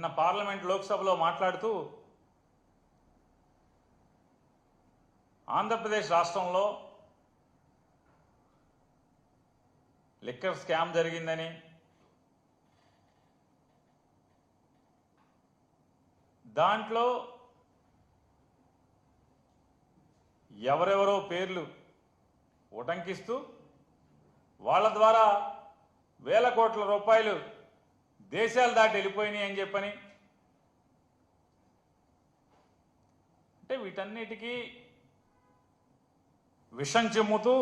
నిన్న పార్లమెంట్ లోక్సభలో మాట్లాడుతూ ఆంధ్రప్రదేశ్ రాష్ట్రంలో లిక్కర్ స్కామ్ జరిగిందని దాంట్లో ఎవరెవరో పేర్లు ఉటంకిస్తూ వాళ్ళ ద్వారా వేల కోట్ల రూపాయలు దేశాలు దాటి వెళ్ళిపోయినాయి అని చెప్పని. అంటే వీటన్నిటికీ విషం చెమ్ముతూ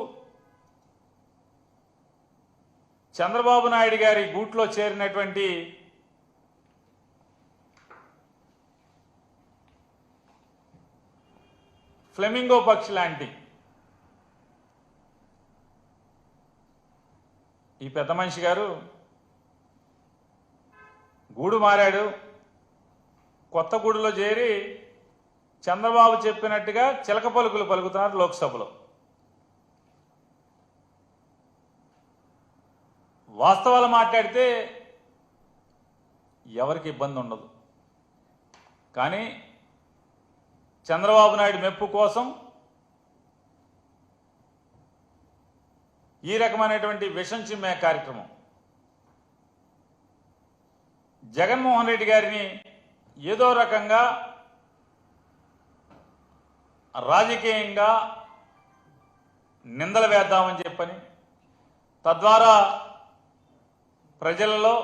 చంద్రబాబు నాయుడు గారి గూట్లో చేరినటువంటి ఫ్లెమింగో పక్షి లాంటి ఈ పెద్ద మనిషి గారు గూడు మారాడు. కొత్త గూడులో చేరి చంద్రబాబు చెప్పినట్టుగా చిలక పలుకులు పలుకుతున్నారు లోక్సభలో. వాస్తవాలు మాట్లాడితే ఎవరికి ఇబ్బంది ఉండదు. కానీ చంద్రబాబు నాయుడు మెప్పు కోసం ఈ రకమైనటువంటి విషం చిమ్మే కార్యక్రమం జగన్మోహన్ రెడ్డి గారిని ఏదో రకంగా రాజకీయంగా నిందలు వేద్దామని చెప్పని తద్వారా ప్రజలలో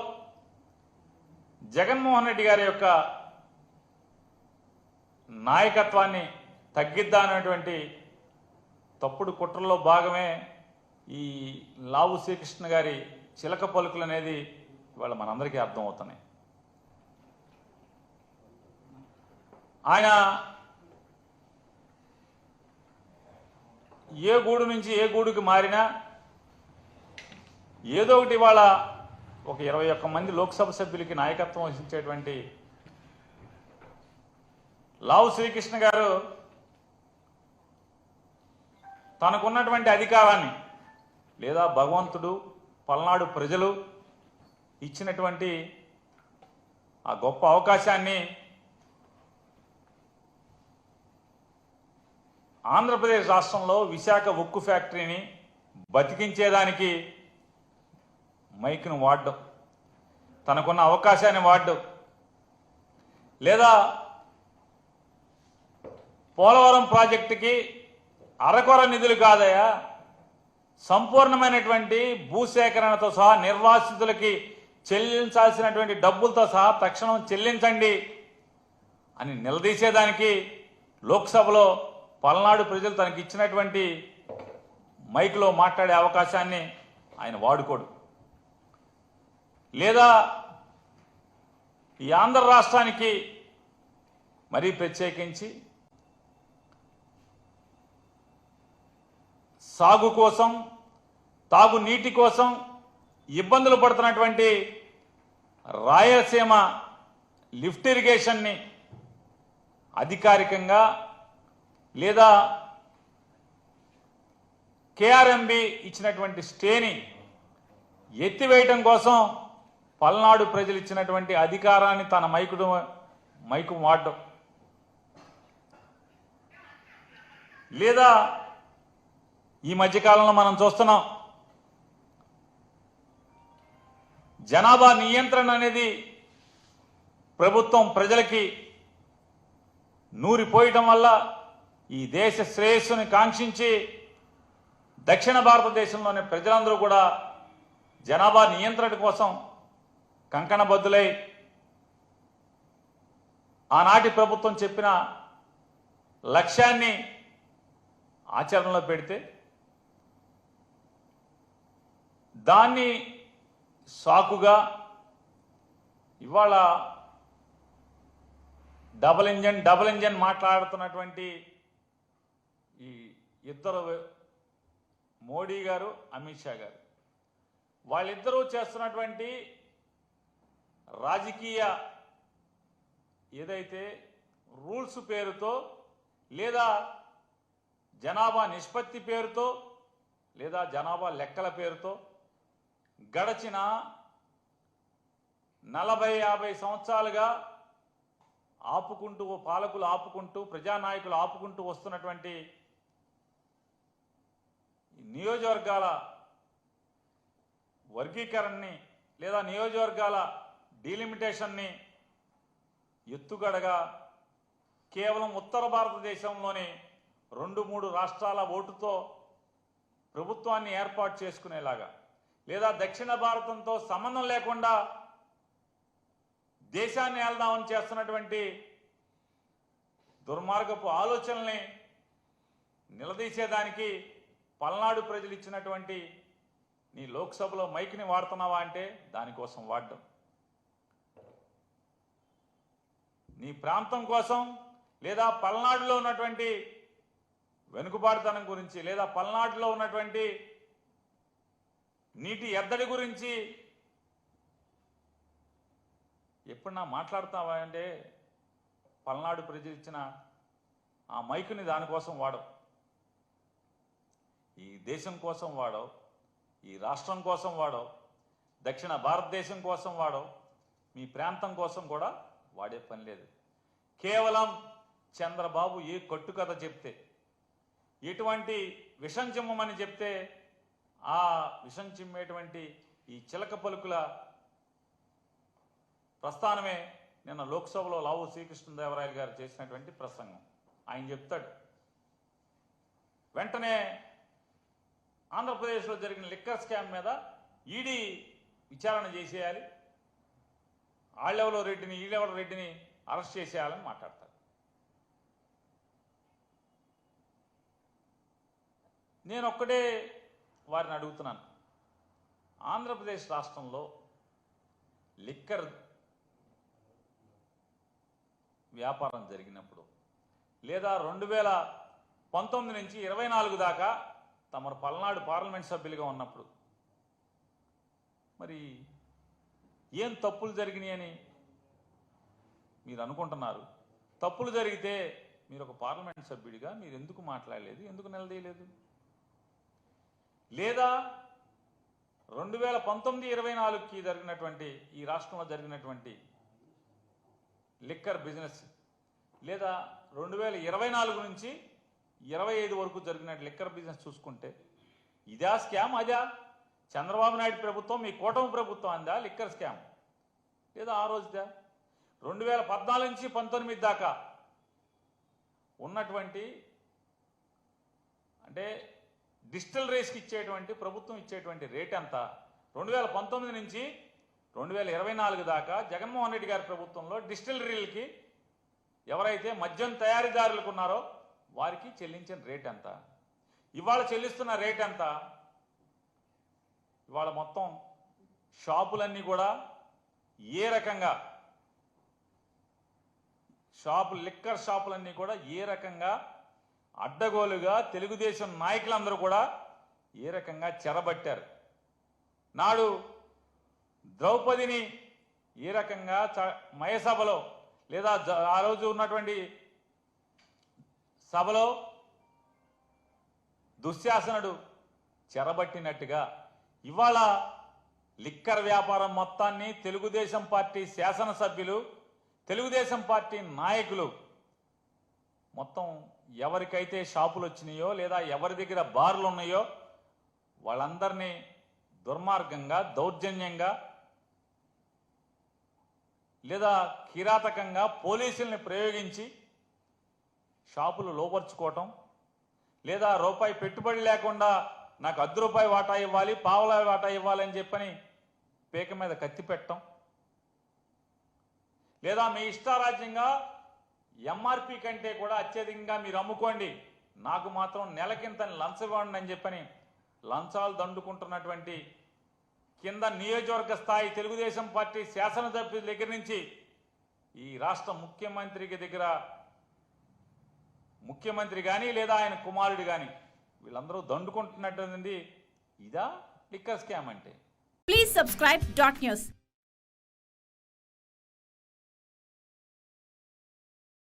జగన్మోహన్ రెడ్డి గారి యొక్క నాయకత్వాన్ని తగ్గిద్దామనేటువంటి తప్పుడు కుట్రలో భాగమే ఈ లావు శ్రీకృష్ణ గారి చిలక పలుకులు అనేది ఇవాళ మనందరికీ అర్థమవుతున్నాయి. ఆయన ఏ గూడు నుంచి ఏ గూడుకి మారినా ఏదో ఒకటి ఇవాళ ఒక ఇరవై ఒక్క మంది లోక్సభ సభ్యులకి నాయకత్వం వహించేటువంటి లావు శ్రీకృష్ణ గారు తనకున్నటువంటి అధికారాన్ని లేదా భగవంతుడు పల్నాడు ప్రజలు ఇచ్చినటువంటి ఆ గొప్ప అవకాశాన్ని ఆంధ్రప్రదేశ్ రాష్ట్రంలో విశాఖ ఉక్కు ఫ్యాక్టరీని బతికించేదానికి మైక్ను వాడడం. తనకున్న అవకాశాన్ని వాడడం. లేదా పోలవరం ప్రాజెక్టుకి అరకొర నిధులు కాదయా సంపూర్ణమైనటువంటి భూసేకరణతో సహా నిర్వాసితులకి చెల్లించాల్సినటువంటి డబ్బులతో సహా తక్షణం చెల్లించండి అని నిలదీసేదానికి లోక్సభలో పల్నాడు ప్రజలు తనకి ఇచ్చినటువంటి మైక్లో మాట్లాడే అవకాశాన్ని ఆయన వాడుకోడు. లేదా ఈ ఆంధ్ర రాష్ట్రానికి మరీ ప్రత్యేకించి సాగు కోసం తాగునీటి కోసం ఇబ్బందులు పడుతున్నటువంటి రాయలసీమ లిఫ్ట్ ఇరిగేషన్ని అధికారికంగా లేదా కేఆర్ఎంబి ఇచ్చినటువంటి స్టేని ఎత్తివేయటం కోసం పల్నాడు ప్రజలు ఇచ్చినటువంటి అధికారాన్ని తన మైకుడు మైకు వాడడం. లేదా ఈ మధ్యకాలంలో మనం చూస్తున్నాం జనాభా నియంత్రణ అనేది ప్రభుత్వం ప్రజలకి నూరిపోయటం వల్ల ఈ దేశ శ్రేయస్సుని కాంక్షించి దక్షిణ భారతదేశంలోని ప్రజలందరూ కూడా జనాభా నియంత్రణ కోసం కంకణబద్దులై ఆనాటి ప్రభుత్వం చెప్పిన లక్ష్యాన్ని ఆచరణలో పెడితే దాన్ని సాకుగా ఇవాళ డబల్ ఇంజన్ డబల్ ఇంజన్ మాట్లాడుతున్నటువంటి ఈ ఇద్దరు మోడీ గారు అమిత్ షా గారు. వాళ్ళిద్దరూ చేస్తున్నటువంటి రాజకీయ ఏదైతే రూల్స్ పేరుతో లేదా జనాభా నిష్పత్తి పేరుతో లేదా జనాభా లెక్కల పేరుతో గడచిన నలభై యాభై సంవత్సరాలుగా ఆపుకుంటూ పాలకులు ఆపుకుంటూ ప్రజానాయకులు ఆపుకుంటూ వస్తున్నటువంటి నియోజకవర్గాల వర్గీకరణని లేదా నియోజకవర్గాల డీలిమిటేషన్ని ఎత్తుగడగా కేవలం ఉత్తర భారతదేశంలోని రెండు మూడు రాష్ట్రాల ఓటుతో ప్రభుత్వాన్ని ఏర్పాటు చేసుకునేలాగా లేదా దక్షిణ భారతంతో సంబంధం లేకుండా దేశాన్ని ఏళ్దామని చేస్తున్నటువంటి దుర్మార్గపు ఆలోచనల్ని నిలదీసేదానికి పల్నాడు ప్రజలు ఇచ్చినటువంటి నీ లోక్సభలో మైక్ని వాడుతున్నావా అంటే దానికోసం వాడడం. నీ ప్రాంతం కోసం లేదా పల్నాడులో ఉన్నటువంటి వెనుకబాటుతనం గురించి లేదా పల్నాడులో ఉన్నటువంటి నీటి ఎద్దడి గురించి ఎప్పుడు నా మాట్లాడతావా అంటే పల్నాడు ప్రజలు ఇచ్చిన ఆ మైకుని దానికోసం వాడవు దేశం కోసం వాడవు ఈ రాష్ట్రం కోసం వాడవు దక్షిణ భారతదేశం కోసం వాడవు మీ ప్రాంతం కోసం కూడా వాడే పని లేదు. కేవలం చంద్రబాబు ఏ కట్టుకథ చెప్తే ఎటువంటి విషం చిమ్మమని చెప్తే ఆ విషం చిమ్మేటువంటి ఈ చిలక పలుకుల ప్రస్థానమే నిన్న లోక్సభలో లావు శ్రీకృష్ణదేవరాయలు గారు చేసినటువంటి ప్రసంగం. ఆయన చెప్తాడు వెంటనే ఆంధ్రప్రదేశ్లో జరిగిన లిక్కర్ స్కామ్ మీద ఈడీ విచారణ చేసేయాలి. ఆళ్ళెవలో రెడ్డిని ఈళ్ళెవల రెడ్డిని అరెస్ట్ చేసేయాలని మాట్లాడతారు. నేను ఒక్కడే వారిని అడుగుతున్నాను. ఆంధ్రప్రదేశ్ రాష్ట్రంలో లిక్కర్ వ్యాపారం జరిగినప్పుడు లేదా రెండు వేల పంతొమ్మిది నుంచి ఇరవై నాలుగు దాకా తమరు పల్నాడు పార్లమెంట్ సభ్యులుగా ఉన్నప్పుడు. మరి ఏం తప్పులు జరిగినాయని మీరు అనుకుంటున్నారు? తప్పులు జరిగితే మీరు ఒక పార్లమెంట్ సభ్యుడిగా మీరు ఎందుకు మాట్లాడలేదు? ఎందుకు నిలదీయలేదు? లేదా రెండు వేల పంతొమ్మిది ఇరవై నాలుగుకి జరిగినటువంటి ఈ రాష్ట్రంలో జరిగినటువంటి లిక్కర్ బిజినెస్ లేదా రెండు వేల ఇరవై నాలుగు నుంచి ఇరవై ఐదు వరకు జరిగిన లిక్కర్ బిజినెస్ చూసుకుంటే ఇదా స్కామ్ అదా? చంద్రబాబు నాయుడు ప్రభుత్వం మీ కూటమి ప్రభుత్వం అందా లిక్కర్ స్కామ్? లేదా ఆ రోజుదా? రెండు వేల పద్నాలుగు నుంచి పంతొమ్మిది దాకా ఉన్నటువంటి అంటే డిస్టిలరీస్కి ఇచ్చేటువంటి ప్రభుత్వం ఇచ్చేటువంటి రేట్ ఎంత? రెండు వేల పంతొమ్మిది నుంచి రెండు వేల ఇరవై నాలుగు దాకా జగన్మోహన్ రెడ్డి గారి ప్రభుత్వంలో డిస్టిలరీలకి ఎవరైతే మద్యం తయారీదారులకు ఉన్నారో వారికి చెల్లించిన రేట్ ఎంత? ఇవాళ చెల్లిస్తున్న రేట్ ఎంత? ఇవాళ మొత్తం షాపులన్నీ కూడా ఏ రకంగా? షాపు లిక్కర్ షాపులన్నీ కూడా ఏ రకంగా? అడ్డగోలుగా తెలుగుదేశం నాయకులందరూ కూడా ఏ రకంగా చెరబట్టారు? నాడు ద్రౌపదిని ఏ రకంగా చ- మయసభలో లేదా ఆ రోజు ఉన్నటువంటి సభలో దుశ్శాసనుడు చెరబట్టినట్టుగా ఇవాళ లిక్కర్ వ్యాపారం మొత్తాన్ని తెలుగుదేశం పార్టీ శాసనసభ్యులు తెలుగుదేశం పార్టీ నాయకులు మొత్తం ఎవరికైతే షాపులు వచ్చినాయో లేదా ఎవరి దగ్గర బార్లు ఉన్నాయో వాళ్ళందరినీ దుర్మార్గంగా దౌర్జన్యంగా లేదా కిరాతకంగా పోలీసుల్ని ప్రయోగించి షాపులు లోపరుచుకోవటం లేదా రూపాయి పెట్టుబడి లేకుండా నాకు అర్ధ రూపాయి వాటా ఇవ్వాలి పావుల వాటా ఇవ్వాలని చెప్పని పేక మీద కత్తి పెట్టడం లేదా మీ ఇష్టారాజ్యంగా ఎంఆర్పి కంటే కూడా అత్యధికంగా మీరు అమ్ముకోండి. నాకు మాత్రం నెలకింత లంచం ఇవ్వండి అని చెప్పని లంచాలు దండుకుంటున్నటువంటి కింద నియోజకవర్గ స్థాయి తెలుగుదేశం పార్టీ శాసనసభ్యుల దగ్గర నుంచి ఈ రాష్ట్ర ముఖ్యమంత్రికి దగ్గర ముఖ్యమంత్రి కానీ లేదా ఆయన కుమారుడు కానీ వీళ్ళందరూ దండుకుంటున్నటువంటి ఇదా లిక్కర్ స్కామ్ అంటే. Please subscribe dot news